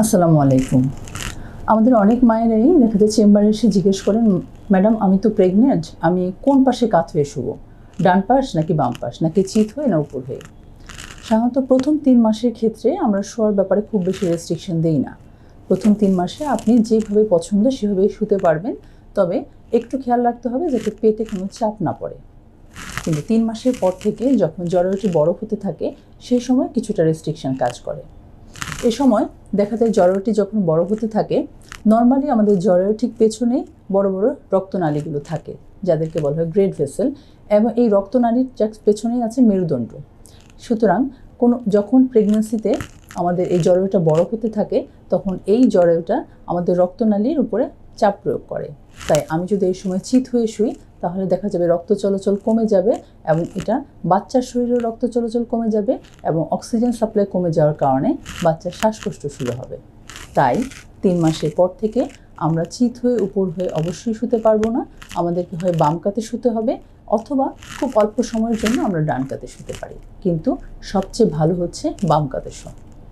আসসালামু আলাইকুম। আমাদের অনেক মায়েরাই যায় চেম্বারে এসে জিজ্ঞেস করেন, ম্যাডাম, আমি তো প্রেগনেন্ট আমি কোন পাশে কাত হয়ে শুবো? ডান পাশ নাকি বাম পাশ? নাকি চিত হয়ে না উপর হয়ে? সাধারণত প্রথম তিন মাসের ক্ষেত্রে আমরা শোয়ার ব্যাপারে খুব বেশি রেস্ট্রিকশন দেই না। প্রথম তিন মাসে আপনি যেভাবে পছন্দ সেভাবেই শুতে পারবেন, তবে একটু খেয়াল রাখতে হবে যাতে পেটে কোনো চাপ না পড়ে। কিন্তু তিন মাসের পর থেকে যখন জরায়ুটি বড় হতে থাকে সেই সময় কিছুটা রেস্ট্রিকশন কাজ করে। এ সময় দেখা যায় জরায়ুটি যখন বড় হতে থাকে নর্মালি আমাদের জরায়ু ঠিক পেছনে বড় বড় রক্তনালীগুলো থাকে, যাদেরকে বলা হয় গ্রেড ভেসেল এবং এই রক্তনালীর পেছনেই আছে মেরুদণ্ড। সুতরাং কোনো, যখন প্রেগনেন্সিতে আমাদের এই জরায়ুটা বড় হতে থাকে, তখন এই জরায়ুটা আমাদের রক্তনালীর উপরে চাপ প্রয়োগ করে। তাই আমি যদি এই সময় চিত হয়ে শুই তাহলে দেখা যাবে রক্ত চলাচল কমে যাবে এবং এটা বাচ্চার শরীরে রক্ত চলাচল কমে যাবে এবং অক্সিজেন সাপ্লাই কমে যাওয়ার কারণে বাচ্চার শ্বাসকষ্ট শুরু হবে। তাই তিন মাসের পর থেকে আমরা চিত হয়ে উপর হয়ে অবশ্যই শুতে পারব না। আমাদেরকে হয় বাম কাতে শুতে হবে অথবা খুব অল্প সময়ের জন্য আমরা ডান কাতে শুতে পারি। কিন্তু সবচেয়ে ভালো হচ্ছে বাম কাতে শোয়া।